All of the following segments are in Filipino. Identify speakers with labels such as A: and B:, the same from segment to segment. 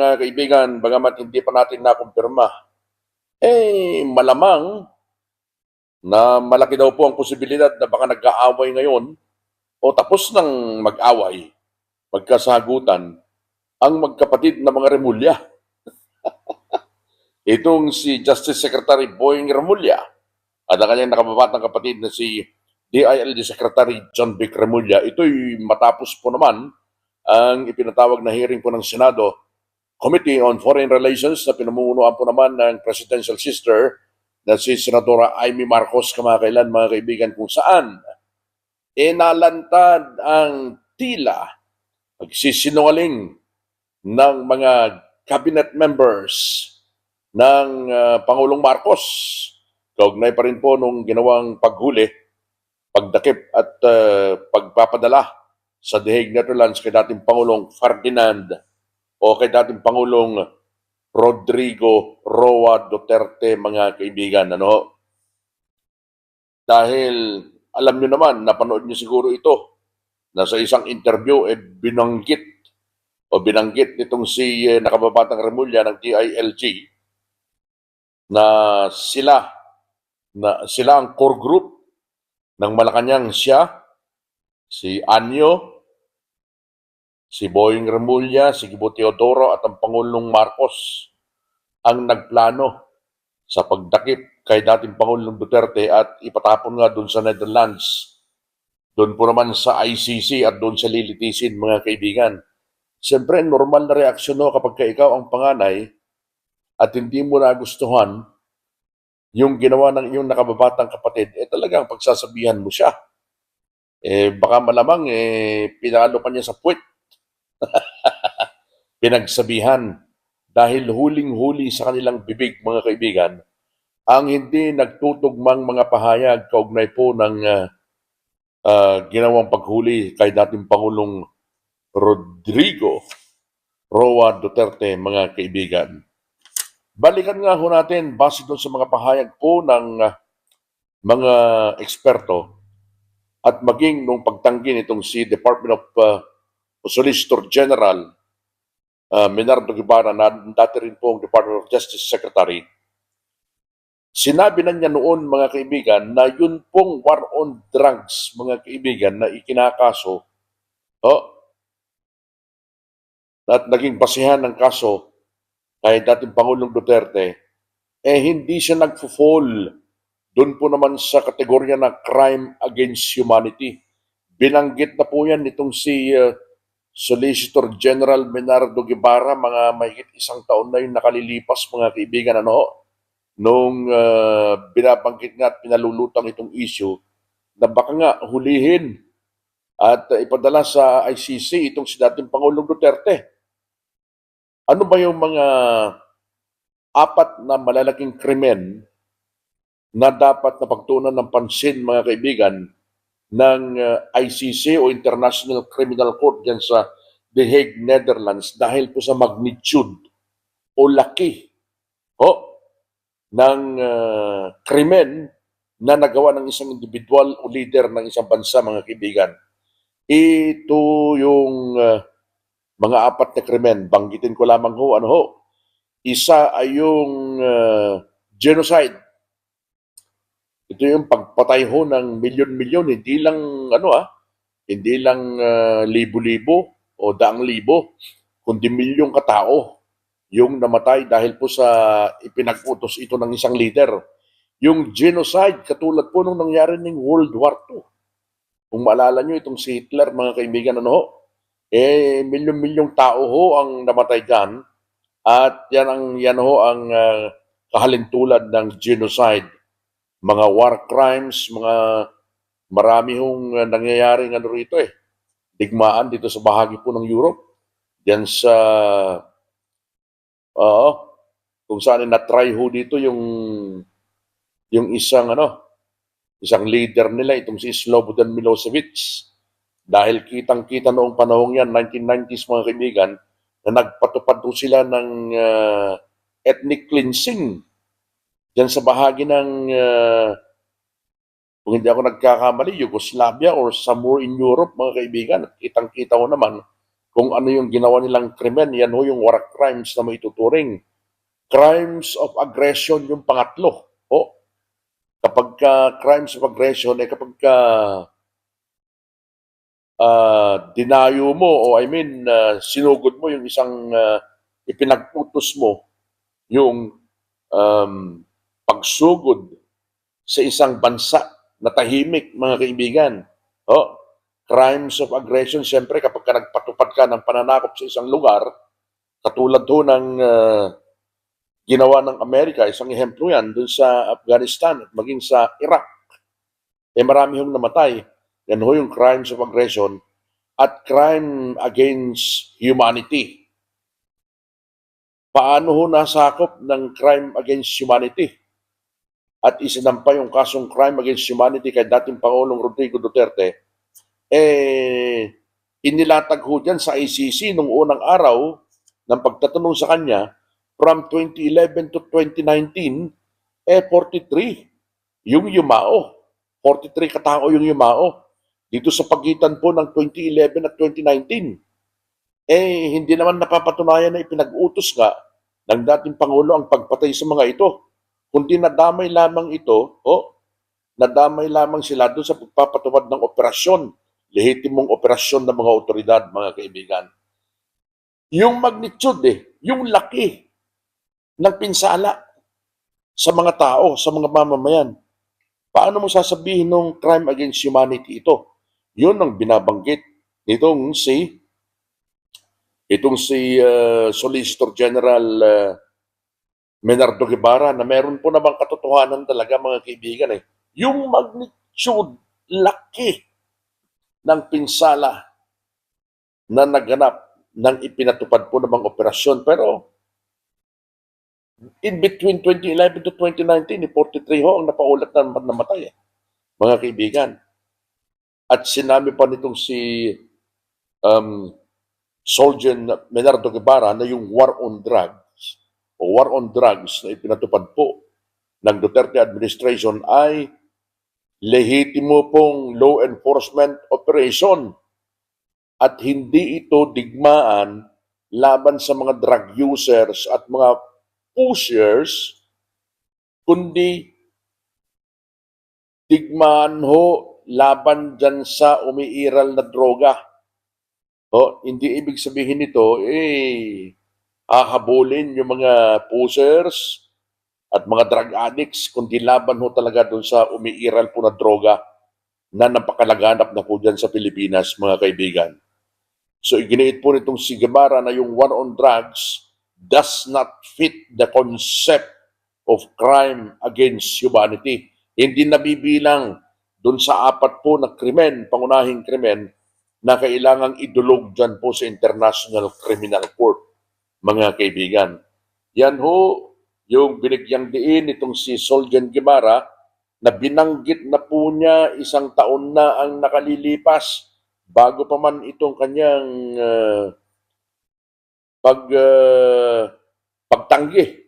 A: mga kaibigan, bagamat hindi pa natin nakumpirma, eh malamang na malaki daw po ang posibilidad na baka nag-aaway ngayon o tapos ng mag-away, magkasagutan, ang magkapatid na mga Remulla. Itong si Justice Secretary Boying Remulla at ang kanyang nakababatang kapatid na si DILG Secretary John Vic Remulla, ito'y matapos po naman ang ipinatawag na hearing po ng Senado Committee on Foreign Relations na pinamumunuan po naman ng presidential sister na si Senadora Amy Marcos kamakailan mga kaibigan kung saan inalantad ang tila pagsisinungaling ng mga cabinet members ng ah, Pangulong Marcos. Kaugnay pa rin po nung ginawang paghuli, pagdakip at ah, pagpapadala sa The Hague, Netherlands kay dating Pangulong Ferdinand o kay dating Pangulong Rodrigo Roa Duterte, mga kaibigan. Ano? Dahil alam nyo naman, napanood nyo siguro ito, na sa isang interview, eh, binanggit o binanggit nitong si eh, nakababatang Remulla ng DILG na sila na sila ang core group ng Malacanang siya, si Anyo, si Boying Remulla, si Gibo Teodoro at ang Pangulong Marcos ang nagplano sa pagdakip kay dating Pangulong Duterte at ipatapon nga doon sa Netherlands. Doon po naman sa ICC at doon sa lilitisin mga kaibigan. Siyempre, normal na reaksyon no kapag ka ikaw ang panganay at hindi mo nagustuhan yung ginawa ng iyong nakababatang kapatid, eh talagang pagsasabihan mo siya. Eh baka malamang eh pinalo pa niya sa puwet. Pinagsabihan dahil huling-huli sa kanilang bibig mga kaibigan ang hindi nagtutugmang mga pahayag kaugnay po ng ah, ah, ginawang paghuli kay dating Pangulong Rodrigo Roa Duterte, mga kaibigan. Balikan nga ho natin, base doon sa mga pahayag po ng ah, mga eksperto at maging nung pagtanggi nitong si Department of ah, Solicitor General uh, Menardo Guevara na dati rin po ang Department of Justice Secretary, sinabi na niya noon mga kaibigan na yun pong war on drugs mga kaibigan na ikinakaso oh, at naging basihan ng kaso kay dating Pangulong Duterte, eh hindi siya nagfo-fall doon po naman sa kategorya na crime against humanity. Binanggit na po yan nitong si uh, Solicitor General Menardo Guevara, mga mahigit isang taon na yung nakalilipas mga kaibigan ano, nung uh, binabanggit nga at pinalulutang itong issue na baka nga hulihin at uh, ipadala sa ICC itong si dating Pangulong Duterte. Ano ba yung mga apat na malalaking krimen na dapat na pagtunan ng pansin mga kaibigan ng uh, ICC o International Criminal Court dyan sa The Hague, Netherlands dahil po sa magnitude o laki o ng uh, krimen na nagawa ng isang individual o leader ng isang bansa mga kaibigan. Ito yung uh, mga apat na krimen. Banggitin ko lamang ho, ano ho. Isa ay yung uh, genocide ito yung pagpatay ho ng milyon-milyon, hindi lang ano ah, hindi lang uh, libo-libo o daang libo, kundi milyong katao yung namatay dahil po sa ipinag-utos ito ng isang leader. Yung genocide, katulad po nung nangyari ng World War II. Kung maalala nyo itong si Hitler, mga kaibigan, ano ho, eh, milyong-milyong tao ho ang namatay dyan at yan ang, yan ho ang uh, kahalintulad ng genocide mga war crimes, mga marami hong uh, nangyayaring ano rito eh. Digmaan dito sa bahagi po ng Europe. Diyan sa oo, kung saan na-try ho dito yung yung isang ano, isang leader nila itong si Slobodan Milosevic. Dahil kitang-kita noong panahong yan, 1990s mga kaibigan, na nagpatupad po sila ng uh, ethnic cleansing Diyan sa bahagi ng, uh, kung hindi ako nagkakamali, Yugoslavia or somewhere in Europe, mga kaibigan, kitang-kita ko naman kung ano yung ginawa nilang krimen, yan ho yung war crimes na maituturing. Crimes of aggression yung pangatlo. O, kapag ka crimes of aggression, eh kapag ka ah, dinayo mo, o I mean, ah, sinugod mo yung isang ah, ipinagputos mo, yung um, pagsugod sa isang bansa na tahimik, mga kaibigan. O, crimes of aggression, siyempre kapag ka nagpatupad ka ng pananakop sa isang lugar, katulad ho ng ah, ginawa ng Amerika, isang ehemplo yan dun sa Afghanistan at maging sa Iraq, eh marami hong namatay. Yan ho yung crimes of aggression at crime against humanity. Paano ho nasakop ng crime against humanity? At isinampa yung kasong crime against humanity kay dating Pangulong Rodrigo Duterte, eh, inilatag ho dyan sa ICC nung unang araw ng pagtatanong sa kanya from 2011 to 2019, eh 43 yung yumao. 43 katao yung yumao. Dito sa pagitan po ng 2011 at 2019. Eh, hindi naman napapatunayan na ipinag-utos nga ng dating Pangulo ang pagpatay sa mga ito. Kundi nadamay lamang ito, o nadamay lamang sila doon sa pagpapatupad ng operasyon, lehitimong operasyon ng mga otoridad, mga kaibigan. Yung magnitude eh, yung laki ng pinsala sa mga tao, sa mga mamamayan. Paano mo sasabihin ng crime against humanity ito? Yun ang binabanggit nitong si itong si uh, Solicitor General uh, Menardo Guevara na meron po namang katotohanan talaga mga kaibigan eh. Yung magnitude, laki ng pinsala na naganap ng ipinatupad po namang operasyon. Pero in between 2011 to 2019, eh, 43 ho ang napaulat na namatay eh, mga kaibigan. At sinabi pa nitong si um, Soldier Menardo Guevara na yung war on drugs o war on drugs na ipinatupad po ng Duterte administration ay lehitimo pong law enforcement operation at hindi ito digmaan laban sa mga drug users at mga pushers, kundi digmaan ho laban dyan sa umiiral na droga. O, hindi ibig sabihin nito, eh, hahabulin yung mga pushers at mga drug addicts, kundi laban ho talaga doon sa umiiral po na droga na napakalaganap na po dyan sa Pilipinas, mga kaibigan. So, iginiit po nitong si Guevara na yung war on drugs does not fit the concept of crime against humanity. Hindi nabibilang doon sa apat po na krimen, pangunahing krimen, na kailangang idulog dyan po sa International Criminal Court, mga kaibigan. Yan ho, yung binigyang diin itong si Soljan Guevara, na binanggit na po niya isang taon na ang nakalilipas bago pa man itong kanyang uh, pag uh, pagtanggi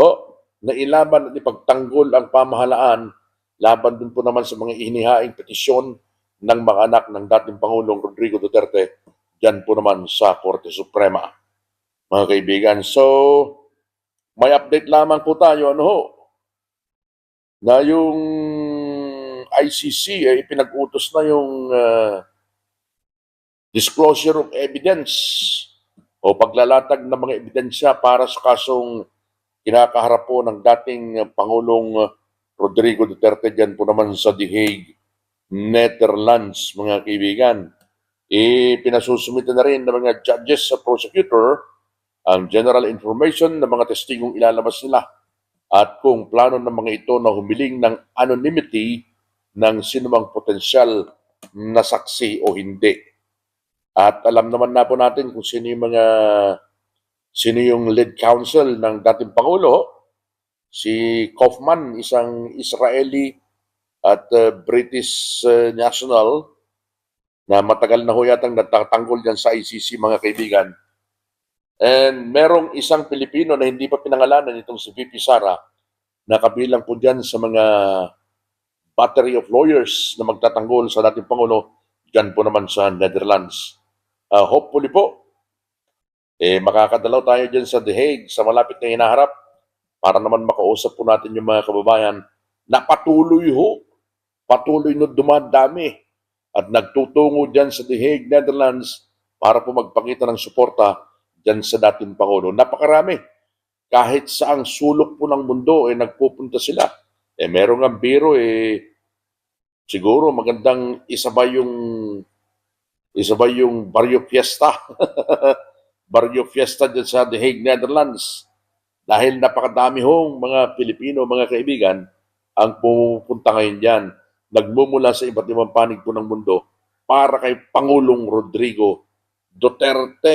A: o na ilaban at ipagtanggol ang pamahalaan laban dun po naman sa mga inihaing petisyon ng mga anak ng dating Pangulong Rodrigo Duterte dyan po naman sa Korte Suprema. Mga kaibigan, so may update lamang po tayo ano ho na yung ICC ay eh, pinag-utos na yung uh, disclosure of evidence o paglalatag ng mga ebidensya para sa kasong kinakaharap po ng dating Pangulong Rodrigo Duterte dyan po naman sa The Hague, Netherlands, mga kaibigan. E, na rin ng mga judges sa prosecutor ang general information ng mga testigong ilalabas nila at kung plano ng mga ito na humiling ng anonymity ng sinumang potensyal na saksi o hindi. At alam naman na po natin kung sino yung mga sino yung lead counsel ng dating Pangulo, si Kaufman, isang Israeli at uh, British uh, national na matagal na ho yatang natatanggol dyan sa ICC mga kaibigan. And merong isang Pilipino na hindi pa pinangalanan itong si VP Sara na kabilang po dyan sa mga battery of lawyers na magtatanggol sa dating Pangulo dyan po naman sa Netherlands. uh, hopefully po, eh, makakadalaw tayo dyan sa The Hague, sa malapit na hinaharap, para naman makausap po natin yung mga kababayan na patuloy ho, patuloy na dumadami at nagtutungo dyan sa The Hague, Netherlands para po magpakita ng suporta dyan sa dating Pangulo. Napakarami. Kahit saang sulok po ng mundo, eh, nagpupunta sila. Eh, meron nga biro, eh, siguro magandang isabay yung isabay yung Barrio Fiesta. Barrio Fiesta dyan sa The Hague, Netherlands. Dahil napakadami hong mga Pilipino, mga kaibigan, ang pupunta ngayon dyan. Nagmumula sa iba't ibang panig po ng mundo para kay Pangulong Rodrigo Duterte.